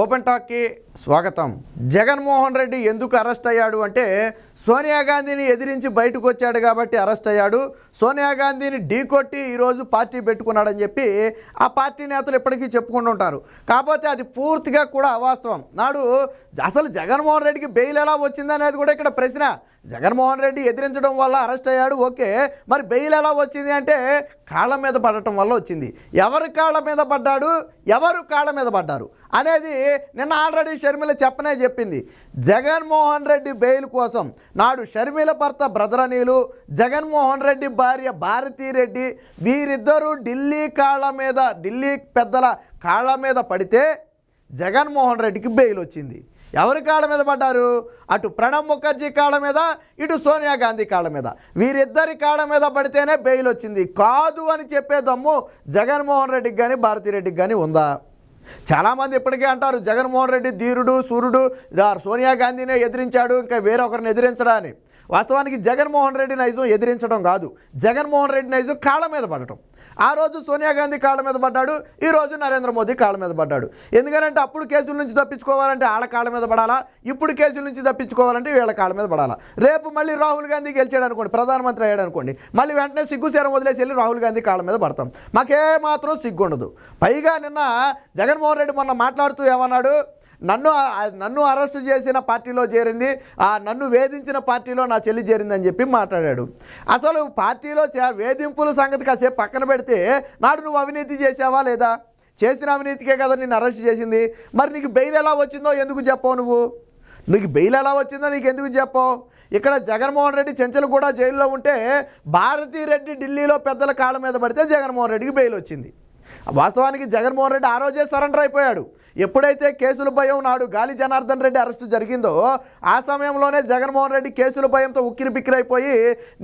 Open టాక్కి స్వాగతం. జగన్మోహన్ రెడ్డి ఎందుకు arrest అయ్యాడు అంటే సోనియా గాంధీని ఎదిరించి బయటకు వచ్చాడు కాబట్టి అరెస్ట్ అయ్యాడు. సోనియా గాంధీని ఢీకొట్టి ఈరోజు పార్టీ పెట్టుకున్నాడని చెప్పి ఆ పార్టీ నేతలు ఇప్పటికీ చెప్పుకుంటుంటారు కాకపోతే అది పూర్తిగా కూడా అవాస్తవం. నాడు అసలు జగన్మోహన్ రెడ్డికి బెయిల్ ఎలా వచ్చిందనేది కూడా ఇక్కడ ప్రశ్న. జగన్మోహన్ రెడ్డి ఎదిరించడం వల్ల అరెస్ట్ అయ్యాడు ఓకే. మరి బెయిల్ ఎలా వచ్చింది అంటే కాళ్ళ మీద పడటం వల్ల వచ్చింది. ఎవరు కాళ్ళ మీద పడ్డాడు? ఎవరు కాళ్ళ మీద పడ్డారు? అనేది నిన్న ఆల్రెడీ షర్మిల చెప్పనే చెప్పింది. జగన్మోహన్ రెడ్డి బెయిల్ కోసం నాడు షర్మిల భర్త బ్రదర్ బ్రదరనీలు జగన్మోహన్ రెడ్డి భార్య భారతీ రెడ్డి వీరిద్దరూ ఢిల్లీ కాళ్ళ మీద ఢిల్లీ పెద్దల కాళ్ళ మీద పడితే జగన్మోహన్ రెడ్డికి బెయిల్ వచ్చింది. ఎవరి కాళ్ళ మీద పడ్డారు? అటు ప్రణబ్ ముఖర్జీ కాళ్ళ మీద ఇటు సోనియా గాంధీ కాళ్ళ మీద. వీరిద్దరి కాళ్ళ మీద పడితేనే బెయిల్ వచ్చింది. కాదు అని చెప్పే దమ్ము జగన్మోహన్ రెడ్డికి కానీ భారతిరెడ్డికి కానీ ఉందా? చాలామంది ఇప్పటికే అంటారు జగన్మోహన్ రెడ్డి ధీరుడు సూర్యుడు సోనియా గాంధీనే ఎదిరించాడు ఇంకా వేరొకరిని ఎదిరించడాని వాస్తవానికి జగన్మోహన్ రెడ్డి నైజం ఎదిరించడం కాదు. జగన్మోహన్ రెడ్డి నైజం కాళ్ళ మీద పడటం. ఆ రోజు సోనియా గాంధీ కాళ్ళ మీద పడ్డాడు ఈ రోజు నరేంద్ర మోదీ కాళ్ళ మీద పడ్డాడు. ఎందుకంటే అప్పుడు కేసుల నుంచి తప్పించుకోవాలంటే వాళ్ళ కాళ్ళ మీద పడాలా? ఇప్పుడు కేసుల నుంచి తప్పించుకోవాలంటే వీళ్ళ కాళ్ళ మీద పడాలా? రేపు మళ్ళీ రాహుల్ గాంధీ గెలిచాడు అనుకోండి ప్రధానమంత్రి అయ్యాడు అనుకోండి మళ్ళీ వెంటనే సిగ్గుసేరం వదిలేసి వెళ్ళి రాహుల్ గాంధీ కాళ్ళ మీద పడతాం. మాకేమాత్రం సిగ్గుండదు. సిగ్గు ఉండదు పైగా నిన్న జగన్మోహన్ రెడ్డి మొన్న మాట్లాడుతూ ఏమన్నాడు? నన్ను నన్ను అరెస్ట్ చేసిన పార్టీలో చేరింది ఆ నన్ను వేధించిన పార్టీలో నా చెల్లి చేరిందని చెప్పి మాట్లాడాడు. అసలు పార్టీలో చే- వేధింపుల సంగతి కాసేపు పక్కన పెడితే నాడు నువ్వు అవినీతి చేసావా లేదా? చేసిన అవినీతికే కదా నిన్ను అరెస్ట్ చేసింది. మరి నీకు బెయిల్ ఎలా వచ్చిందో ఎందుకు చెప్పావు నువ్వు? నీకు బెయిల్ ఎలా వచ్చిందో నీకు ఎందుకు చెప్పావు? ఇక్కడ జగన్మోహన్ రెడ్డి చెంచలు కూడా జైల్లో ఉంటే భారతీ రెడ్డి ఢిల్లీలో పెద్దల కాళ్ళ మీద పడితే జగన్మోహన్ రెడ్డికి బెయిల్ వచ్చింది. వాస్తవానికి జగన్మోహన్ రెడ్డి ఆ రోజే సరెండర్ అయిపోయాడు. ఎప్పుడైతే కేసుల భయం నాడు గాలి జనార్దన్ రెడ్డి అరెస్టు జరిగిందో ఆ సమయంలోనే జగన్మోహన్ రెడ్డి కేసుల భయంతో ఉక్కిరి బిక్కిరైపోయి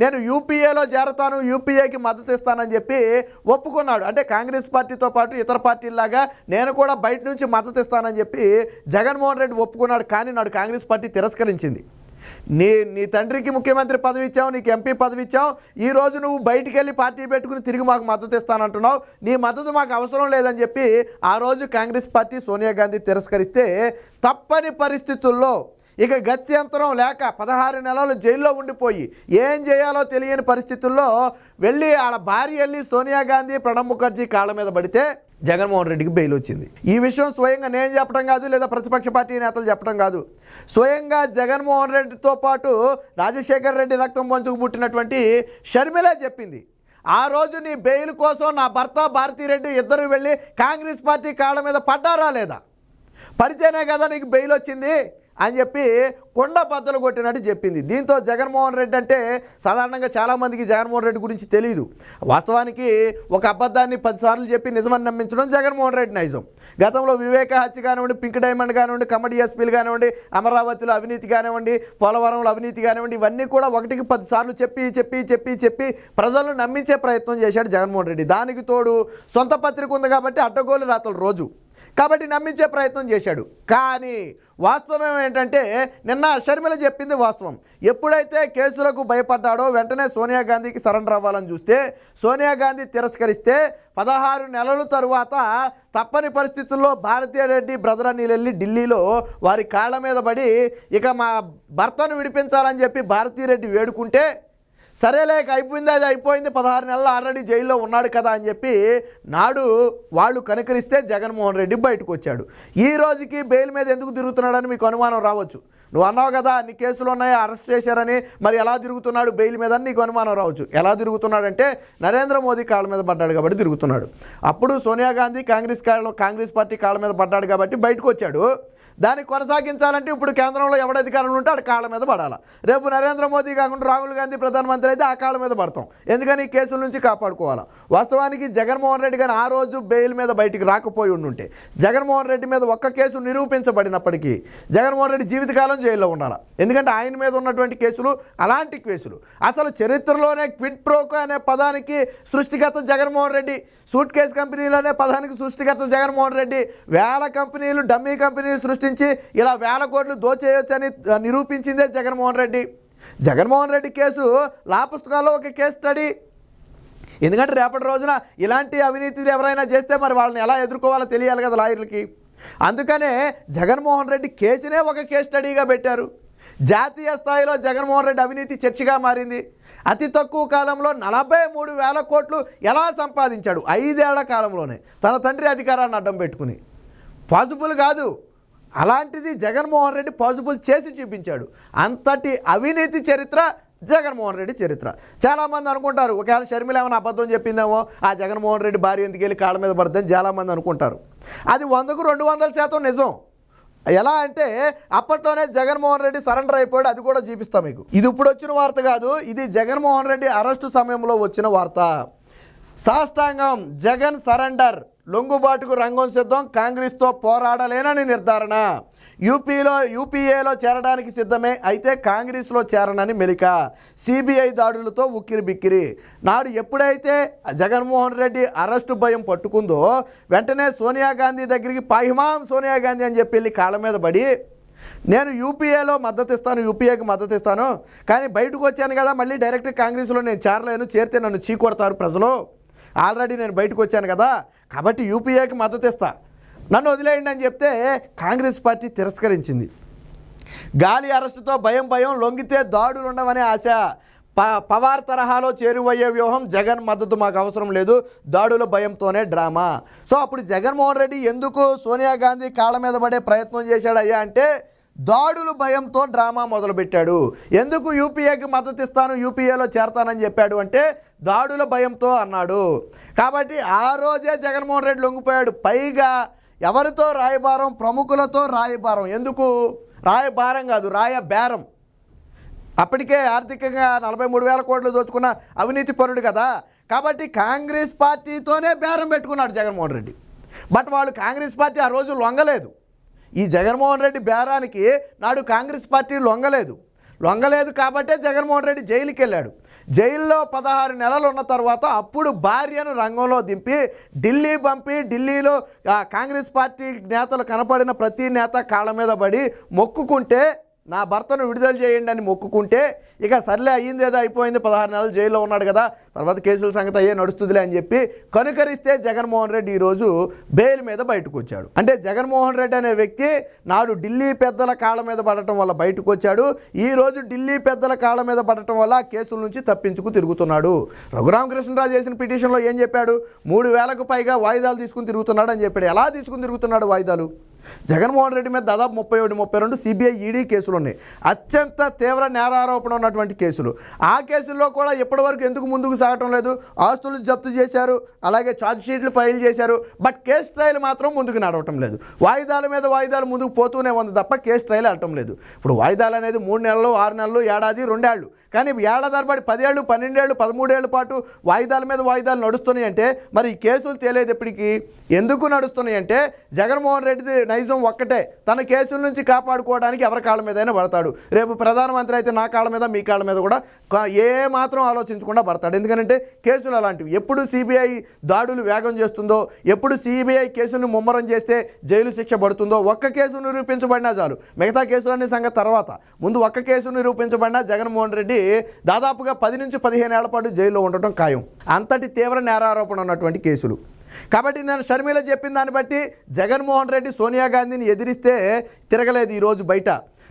నేను యూపీఏలో చేరతాను యూపీఏకి మద్దతు ఇస్తానని చెప్పి ఒప్పుకున్నాడు. అంటే కాంగ్రెస్ పార్టీతో పాటు ఇతర పార్టీలాగా నేను కూడా బయట నుంచి మద్దతు ఇస్తానని చెప్పి జగన్మోహన్ రెడ్డి ఒప్పుకున్నాడు. కానీ నాడు కాంగ్రెస్ పార్టీ తిరస్కరించింది. నీ నీ తండ్రికి ముఖ్యమంత్రి పదవి ఇచ్చావు నీకు ఎంపీ పదవి ఇచ్చావు ఈ రోజు నువ్వు బయటికి వెళ్ళి పార్టీ పెట్టుకుని తిరిగి మాకు మద్దతు ఇస్తానంటున్నావు. నీ మద్దతు మాకు అవసరం లేదని చెప్పి ఆ రోజు కాంగ్రెస్ పార్టీ సోనియా గాంధీ తిరస్కరిస్తే తప్పని పరిస్థితుల్లో ఇక గత్యంతరం లేక పదహారు నెలలు జైల్లో ఉండిపోయి ఏం చేయాలో తెలియని పరిస్థితుల్లో వెళ్ళి వాళ్ళ భార్య వెళ్ళి సోనియా గాంధీ ప్రణబ్ ముఖర్జీ కాళ్ళ మీద పడితే జగన్మోహన్ రెడ్డికి బెయిల్ వచ్చింది. ఈ విషయం స్వయంగా నేను చెప్పడం కాదు లేదా ప్రతిపక్ష పార్టీ నేతలు చెప్పడం కాదు. స్వయంగా జగన్మోహన్ రెడ్డితో పాటు రాజశేఖర్ రెడ్డి రక్తం పంచుకు పుట్టినటువంటి షర్మిలే చెప్పింది. ఆ రోజు నీ బెయిల్ కోసం నా భర్త భారతీరెడ్డి ఇద్దరు వెళ్ళి కాంగ్రెస్ పార్టీ కాళ్ళ మీద పడ్డారా లేదా? పడితేనే కదా నీకు బెయిల్ వచ్చింది. అని చెప్పి కొండ బద్దలు కొట్టినట్టు చెప్పింది. దీంతో జగన్మోహన్ రెడ్డి అంటే సాధారణంగా చాలామందికి జగన్మోహన్ రెడ్డి గురించి తెలియదు వాస్తవానికి ఒక అబద్ధాన్ని పదిసార్లు చెప్పి నిజమని నమ్మించడం జగన్మోహన్ రెడ్డి నైజం. గతంలో వివేక హత్య కానివ్వండి పింక్ డైమండ్ కానివ్వండి కమడి ఎస్పీలు కానివ్వండి అమరావతిలో అవినీతి కానివ్వండి పోలవరంలో అవినీతి కానివ్వండి ఇవన్నీ కూడా ఒకటికి పదిసార్లు చెప్పి చెప్పి చెప్పి చెప్పి ప్రజలను నమ్మించే ప్రయత్నం చేశాడు జగన్మోహన్ రెడ్డి. దానికి తోడు సొంత పత్రిక ఉంది కాబట్టి అడ్డగోలు రాతలు రోజు. కాబట్టి నమ్మించే ప్రయత్నం చేశాడు. కానీ వాస్తవం ఏంటంటే నిన్న షర్మిల చెప్పింది వాస్తవం. ఎప్పుడైతే కేసులకు భయపడ్డాడో వెంటనే సోనియా గాంధీకి సరెండర్ అవ్వాలని చూస్తే సోనియా గాంధీ తిరస్కరిస్తే పదహారు నెలల తరువాత తప్పని పరిస్థితుల్లో భారతీయ రెడ్డి బ్రదర్ అని వెళ్ళి ఢిల్లీలో వారి కాళ్ళ మీద పడి ఇక మా భర్తను విడిపించాలని చెప్పి భారతీయ రెడ్డి వేడుకుంటే సరేలేక అయిపోయింది అది అయిపోయింది. పదహారు నెలలు ఆల్రెడీ జైల్లో ఉన్నాడు కదా అని చెప్పి నాడు వాళ్ళు కనుకరిస్తే జగన్మోహన్ రెడ్డి బయటకు వచ్చాడు. ఈ రోజుకి బెయిల్ మీద ఎందుకు తిరుగుతున్నాడని మీకు అనుమానం రావచ్చు. నువ్వు అన్నావు కదా నీ కేసులు ఉన్నాయి అరెస్ట్ చేశారని మరి ఎలా తిరుగుతున్నాడు బెయిల్ మీద నీకు అనుమానం రావచ్చు. ఎలా తిరుగుతున్నాడంటే నరేంద్ర మోదీ కాళ్ళ మీద పడ్డాడు కాబట్టి తిరుగుతున్నాడు. అప్పుడు సోనియా గాంధీ కాంగ్రెస్ కాళ్ళ కాంగ్రెస్ పార్టీ కాళ్ళ మీద పడ్డాడు కాబట్టి బయటకు వచ్చాడు. దాన్ని కొనసాగించాలంటే ఇప్పుడు కేంద్రంలో ఎవడ అధికారంలో ఉంటే ఆడ కాళ్ళ మీద పడాలి. రేపు నరేంద్ర మోదీ కాకుండా రాహుల్ గాంధీ ప్రధానమంత్రి అయితే ఆ కాళ్ళ మీద పడతాం. ఎందుకని? ఈ కేసుల నుంచి కాపాడుకోవాలా. వాస్తవానికి జగన్మోహన్ రెడ్డి కానీ ఆ రోజు బెయిల్ మీద బయటికి రాకపోయి ఉండుంటే జగన్మోహన్ రెడ్డి మీద ఒక్క కేసు నిరూపించబడినప్పటికీ జగన్మోహన్ రెడ్డి జీవితకాలం జైల్లో ఉండాలి? ఎందుకంటే ఆయన మీద ఉన్నటువంటి కేసులు అలాంటి కేసులు. అసలు చరిత్రలోనే క్విడ్ ప్రోకో అనే పదానికి సృష్టికర్త జగన్మోహన్ రెడ్డి సూట్ కేసు కంపెనీలు అనే పదానికి సృష్టికర్త జగన్మోహన్ రెడ్డి వేల కంపెనీలు డమ్మీ కంపెనీలు సృష్టించి ఇలా వేల కోట్లు దోచేయొచ్చని నిరూపించిందే జగన్మోహన్ రెడ్డి. జగన్మోహన్ రెడ్డి కేసు లా పుస్తకాల్లో ఒక కేసు స్టడీ. ఎందుకంటే రేపటి రోజున ఇలాంటి అవినీతి ఎవరైనా చేస్తే మరి వాళ్ళని ఎలా ఎదుర్కోవాలో తెలియాలి కదా లాయర్లకి. అందుకనే జగన్మోహన్ రెడ్డి కేసునే ఒక కేస్ స్టడీగా పెట్టారు. జాతీయ స్థాయిలో జగన్మోహన్ రెడ్డి అవినీతి చర్చగా మారింది. అతి తక్కువ కాలంలో నలభై మూడు వేల కోట్లు ఎలా సంపాదించాడు? ఐదేళ్ళ కాలంలోనే తన తండ్రి అధికారాన్ని అడ్డం పెట్టుకుని. పాజిబుల్ కాదు. అలాంటిది జగన్మోహన్ రెడ్డి పాజిబుల్ చేసి చూపించాడు. అంతటి అవినీతి చరిత్ర జగన్మోహన్ రెడ్డి చరిత్ర. చాలామంది అనుకుంటారు ఒకవేళ షర్మిల ఏమైనా అబద్ధం చెప్పిందేమో ఆ జగన్మోహన్ రెడ్డి భార్య ఎందుకు వెళ్ళి కాళ్ళ మీద పడుతుందని చాలామంది అనుకుంటారు. అది వందకు రెండు వందల శాతం నిజం. ఎలా అంటే అప్పట్లోనే జగన్మోహన్ రెడ్డి సరెండర్ అయిపోయాడు అది కూడా చూపిస్తాం మీకు. ఇది ఇప్పుడు వచ్చిన వార్త కాదు ఇది జగన్మోహన్ రెడ్డి అరెస్టు సమయంలో వచ్చిన వార్త. సాష్టాంగం జగన్ సరెండర్. లొంగుబాటుకు రంగం సిద్ధం కాంగ్రెస్తో పోరాడలేనని నిర్ధారణ. యూపీలో యూపీఏలో చేరడానికి సిద్ధమే అయితే కాంగ్రెస్లో చేరనని మెలిక. సిబిఐ దాడులతో ఉక్కిరి బిక్కిరి. నాడు ఎప్పుడైతే జగన్మోహన్ రెడ్డి అరెస్టు భయం పట్టుకుందో వెంటనే సోనియా గాంధీ దగ్గరికి పాహిమాం సోనియా గాంధీ అని చెప్పి వెళ్ళి కాళ్ళ మీద పడి నేను యూపీఏలో మద్దతు ఇస్తాను యూపీఏకి మద్దతు ఇస్తాను కానీ బయటకు వచ్చాను కదా మళ్ళీ డైరెక్ట్ కాంగ్రెస్లో నేను చేరలేను చేరితే నన్ను చీకొడతారు ప్రజలు. ఆల్రెడీ నేను బయటకు వచ్చాను కదా కాబట్టి యూపీఏకి మద్దతు ఇస్తా. నన్ను వదిలేయండి అని చెప్తే కాంగ్రెస్ పార్టీ తిరస్కరించింది. గాలి అరెస్టుతో భయం భయం లొంగితే దాడులు ఉండవనే ఆశ. ప పవార్ తరహాలో చేరువయ్యే వ్యూహం జగన్ మద్దతు మాకు అవసరం లేదు. దాడుల భయంతోనే డ్రామా. సో అప్పుడు జగన్మోహన్ రెడ్డి ఎందుకు సోనియా గాంధీ కాళ్ళ మీద పడే ప్రయత్నం చేశాడయ్యా అంటే దాడులు భయంతో డ్రామా మొదలుపెట్టాడు. ఎందుకు యూపీఏకి మద్దతు ఇస్తాను యూపీఏలో చేరతానని చెప్పాడు అంటే దాడుల భయంతో అన్నాడు. కాబట్టి ఆ రోజే జగన్మోహన్ రెడ్డి లొంగిపోయాడు. పైగా ఎవరితో రాయబారం? ప్రముఖులతో రాయబారం. ఎందుకు? రాయబారం కాదు రాయ బేరం. అప్పటికే ఆర్థికంగా నలభై మూడు వేల కోట్లు దోచుకున్న అవినీతి పరుడు కదా. కాబట్టి కాంగ్రెస్ పార్టీతోనే బేరం పెట్టుకున్నాడు జగన్మోహన్ రెడ్డి. బట్ వాళ్ళు కాంగ్రెస్ పార్టీ ఆ రోజు లొంగలేదు. ఈ జగన్మోహన్ రెడ్డి బేరానికి నాడు కాంగ్రెస్ పార్టీ లొంగలేదు. లొంగలేదు కాబట్టే జగన్మోహన్ రెడ్డి జైలుకి వెళ్ళాడు జైల్లో పదహారు నెలలు ఉన్న తర్వాత అప్పుడు భార్యను రంగంలో దింపి ఢిల్లీ పంపి ఢిల్లీలో కాంగ్రెస్ పార్టీ నేతలు కనపడిన ప్రతి నేత కాళ్ళ మీద పడి మొక్కుకుంటే నా భర్తను విడుదల చేయండి అని మొక్కుకుంటే ఇక సర్లే అయ్యింది ఏదో అయిపోయింది పదహారు నెలలు జైల్లో ఉన్నాడు కదా తర్వాత కేసుల సంగతి అయ్యే నడుస్తుందిలే అని చెప్పి కనుకరిస్తే జగన్మోహన్ రెడ్డి ఈరోజు బెయిల్ మీద బయటకు వచ్చాడు అంటే జగన్మోహన్ రెడ్డి అనే వ్యక్తి నాడు ఢిల్లీ పెద్దల కాళ్ళ మీద పడటం వల్ల బయటకు వచ్చాడు ఈరోజు ఢిల్లీ పెద్దల కాళ్ళ మీద పడటం వల్ల కేసుల నుంచి తప్పించుకు తిరుగుతున్నాడు. రఘురామకృష్ణరాజు చేసిన పిటిషన్లో ఏం చెప్పాడు? మూడు వేలకు పైగా వాయిదాలు తీసుకుని తిరుగుతున్నాడు అని చెప్పాడు. ఎలా తీసుకుని తిరుగుతున్నాడు వాయిదాలు? జగన్మోహన్ రెడ్డి మీద దాదాపు ముప్పై ఒకటి ముప్పై రెండు సిబిఐ ఈడీ కేసులు ఉన్నాయి. అత్యంత తీవ్ర నేరారోపణ ఉన్నటువంటి కేసులు. ఆ కేసుల్లో కూడా ఇప్పటివరకు ఎందుకు ముందుకు సాగటం లేదు? ఆస్తులు జప్తు చేశారు అలాగే ఛార్జ్ షీట్లు ఫైల్ చేశారు బట్ కేసు ట్రయల్ మాత్రం ముందుకు నడవటం లేదు. వాయిదాల మీద వాయిదాలు ముందుకు పోతూనే ఉంది తప్ప కేసు ట్రయల్ వెళ్ళటం లేదు. ఇప్పుడు వాయిదాలు అనేది మూడు నెలలు ఆరు నెలలు ఏడాది రెండేళ్ళు. కానీ ఏళ్ళ తరబడి పదేళ్ళు పన్నెండేళ్ళు పదమూడేళ్ళ పాటు వాయిదాల మీద వాయిదాలు నడుస్తున్నాయి అంటే మరి ఈ కేసులు తేలేదు ఎప్పటికీ? ఎందుకు నడుస్తున్నాయి అంటే జగన్మోహన్ రెడ్డి నైజం ఒక్కటే. తన కేసుల నుంచి కాపాడుకోవడానికి ఎవరి కాళ్ళ మీదైనా పడతాడు. రేపు ప్రధానమంత్రి అయితే నా కాళ్ళ మీద మీ కాళ్ళ మీద కూడా ఏ మాత్రం ఆలోచించకుండా పడతాడు. ఎందుకంటే కేసులు అలాంటివి. ఎప్పుడు సిబిఐ దాడులు వేగం చేస్తుందో ఎప్పుడు సిబిఐ కేసులను ముమ్మరం చేస్తే జైలు శిక్ష పడుతుందో ఒక్క కేసు నిరూపించబడినా చాలు. మిగతా కేసులన్నీ సంగతి తర్వాత. ముందు ఒక్క కేసు నిరూపించబడినా జగన్మోహన్ రెడ్డి దాదాపుగా పది నుంచి పదిహేను ఏళ్ళ పాటు జైల్లో ఉండటం ఖాయం. అంతటి తీవ్ర నేరారోపణ ఉన్నటువంటి కేసులు. కాబట్టి నేను షర్మిల చెప్పిన దాన్ని బట్టి జగన్మోహన్ రెడ్డి సోనియా గాంధీని ఎదిరిస్తే తిరగలేదు ఈరోజు బయట.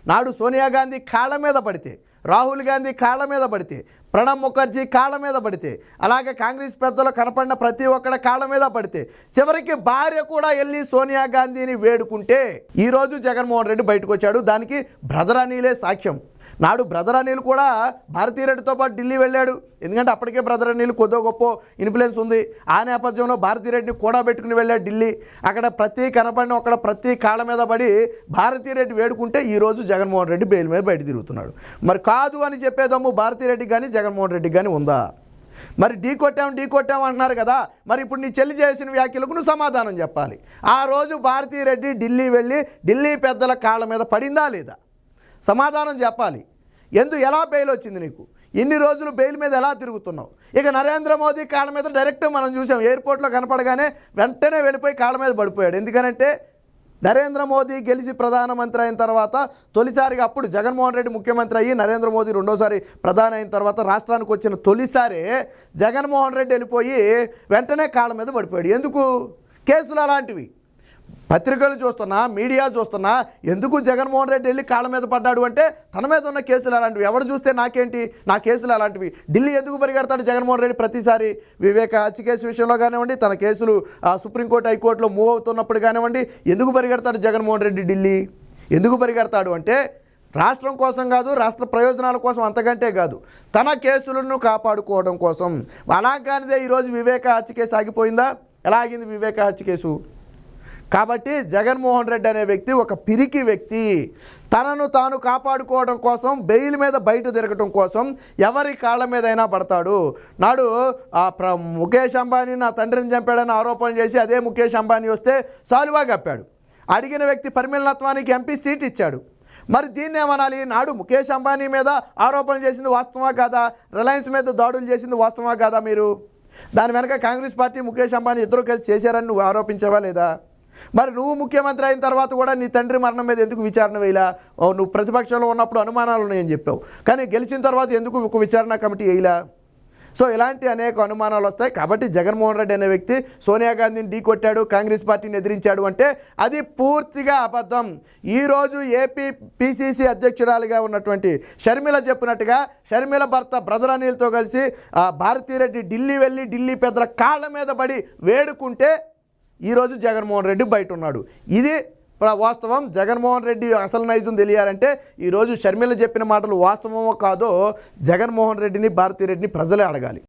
నాడు సోనియా గాంధీ కాళ్ళ మీద పడితే రాహుల్ గాంధీ కాళ్ళ మీద పడితే ప్రణబ్ ముఖర్జీ కాళ్ళ మీద పడితే అలాగే కాంగ్రెస్ పెద్దలు కనపడిన ప్రతి ఒక్కడి కాళ్ళ మీద పడితే చివరికి భార్య కూడా వెళ్ళి సోనియా గాంధీని వేడుకుంటే ఈరోజు జగన్మోహన్ రెడ్డి బయటకు వచ్చాడు దానికి బ్రదర్ అనిలే సాక్ష్యం. నాడు బ్రదర్ అనిల్ కూడా భారతీ రెడ్డితో పాటు ఢిల్లీ వెళ్ళాడు. ఎందుకంటే అప్పటికే బ్రదర్ అనిల్ కొద్దో గొప్ప ఇన్ఫ్లుయెన్స్ ఉంది. ఆ నేపథ్యంలో భారతీ రెడ్డిని కూడా పెట్టుకుని వెళ్ళాడు ఢిల్లీ. అక్కడ ప్రతి కనపడిన అక్కడ ప్రతి కాళ్ళ మీద పడి భారతీ రెడ్డి వేడుకుంటే ఈరోజు జగన్మోహన్ రెడ్డి బెయిల్ మీద బయట తిరుగుతున్నాడు. మరి కాదు అని చెప్పేదమ్ము భారతీ రెడ్డి కానీ జగన్మోహన్ రెడ్డి కానీ ఉందా? మరి ఢీ కొట్టాం ఢీ కొట్టాం అంటున్నారు కదా మరి ఇప్పుడు నీ చెల్లి చేసిన వ్యాఖ్యలకు నువ్వు సమాధానం చెప్పాలి. ఆ రోజు భారతీ రెడ్డి ఢిల్లీ వెళ్ళి ఢిల్లీ పెద్దల కాళ్ళ మీద పడిందా లేదా? సమాధానం చెప్పాలి. ఎందు ఎలా బెయిల్ వచ్చింది నీకు? ఇన్ని రోజులు బెయిల్ మీద ఎలా తిరుగుతున్నావు? ఇక నరేంద్ర మోదీ కాళ్ళ మీద డైరెక్ట్ మనం చూసాం ఎయిర్పోర్ట్లో కనపడగానే వెంటనే వెళ్ళిపోయి కాళ్ళ మీద పడిపోయాడు. ఎందుకనంటే నరేంద్ర మోదీ గెలిచి ప్రధానమంత్రి అయిన తర్వాత తొలిసారిగా అప్పుడు జగన్మోహన్ రెడ్డి ముఖ్యమంత్రి అయ్యి నరేంద్ర మోదీ రెండోసారి ప్రధాని అయిన తర్వాత రాష్ట్రానికి వచ్చిన తొలిసారి జగన్మోహన్ రెడ్డి వెళ్ళిపోయి వెంటనే కాళ్ళ మీద పడిపోయాడు. ఎందుకు? కేసులు అలాంటివి. పత్రికలు చూస్తున్నా మీడియా చూస్తున్నా ఎందుకు జగన్మోహన్ రెడ్డి వెళ్ళి కాళ్ళ మీద పడ్డాడు అంటే తన మీద ఉన్న కేసులు అలాంటివి. ఎవరు చూస్తే నాకేంటి? నా కేసులు అలాంటివి. ఢిల్లీ ఎందుకు పరిగెడతాడు జగన్మోహన్ రెడ్డి ప్రతిసారి? వివేక హత్య కేసు విషయంలో కానివ్వండి తన కేసులు ఆ, సుప్రీంకోర్టు హైకోర్టులో మూవ్ అవుతున్నప్పుడు కానివ్వండి ఎందుకు పరిగెడతాడు జగన్మోహన్ రెడ్డి ఢిల్లీ? ఎందుకు పరిగెడతాడు అంటే రాష్ట్రం కోసం కాదు రాష్ట్ర ప్రయోజనాల కోసం అంతకంటే కాదు తన కేసులను కాపాడుకోవడం కోసం. అలాగానిదే ఈరోజు వివేక హత్య కేసు ఆగిపోయిందా? ఎలా ఆగింది వివేక హత్య కేసు కాబట్టి జగన్మోహన్ రెడ్డి అనే వ్యక్తి ఒక పిరికి వ్యక్తి. తనను తాను కాపాడుకోవడం కోసం బెయిల్ మీద బయట తిరగటం కోసం ఎవరి కాళ్ళ మీదైనా పడతాడు. నాడు ఆ ప్ర ముఖేష్ అంబానీ నా తండ్రిని చంపాడని ఆరోపణ చేసి అదే ముఖేష్ అంబానీ వస్తే సాలువా కప్పాడు. అడిగిన వ్యక్తి పరిమళనత్వానికి ఎంపీ సీట్ ఇచ్చాడు. మరి దీన్ని ఏమనాలి? నాడు ముఖేష్ అంబానీ మీద ఆరోపణ చేసింది వాస్తవమా కాదా? రిలయన్స్ మీద దాడులు చేసింది వాస్తవమా కాదా మీరు? దాని వెనక కాంగ్రెస్ పార్టీ ముఖేష్ అంబానీ ఇద్దరు కలిసి చేశారని నువ్వు ఆరోపించావా లేదా? మరి నువ్వు ముఖ్యమంత్రి అయిన తర్వాత కూడా నీ తండ్రి మరణం మీద ఎందుకు విచారణ వేయలా? నువ్వు ప్రతిపక్షంలో ఉన్నప్పుడు అనుమానాలు ఉన్నాయని చెప్పావు. కానీ గెలిచిన తర్వాత ఎందుకు ఒక విచారణ కమిటీ వేయలా? సో ఇలాంటి అనేక అనుమానాలు వస్తాయి. కాబట్టి జగన్మోహన్ రెడ్డి అనే వ్యక్తి సోనియా గాంధీని ఢీ కొట్టాడు కాంగ్రెస్ పార్టీని ఎదిరించాడు అంటే అది పూర్తిగా అబద్ధం. ఈరోజు ఏపీ పిసిసి అధ్యక్షురాలిగా ఉన్నటువంటి షర్మిల చెప్పినట్టుగా షర్మిల భర్త బ్రదర్ అనిల్తో కలిసి ఆ, భారతీరెడ్డి ఢిల్లీ వెళ్ళి ఢిల్లీ పెద్దల కాళ్ళ మీద పడి వేడుకుంటే ఈరోజు జగన్మోహన్ రెడ్డి బయట ఉన్నాడు ఇది ప్ర- వాస్తవం. జగన్మోహన్ రెడ్డి అసలు నైజం తెలియాలంటే ఈరోజు షర్మిల చెప్పిన మాటలు వాస్తవమో కాదో జగన్మోహన్ రెడ్డిని భారతీరెడ్డిని ప్రజలే అడగాలి.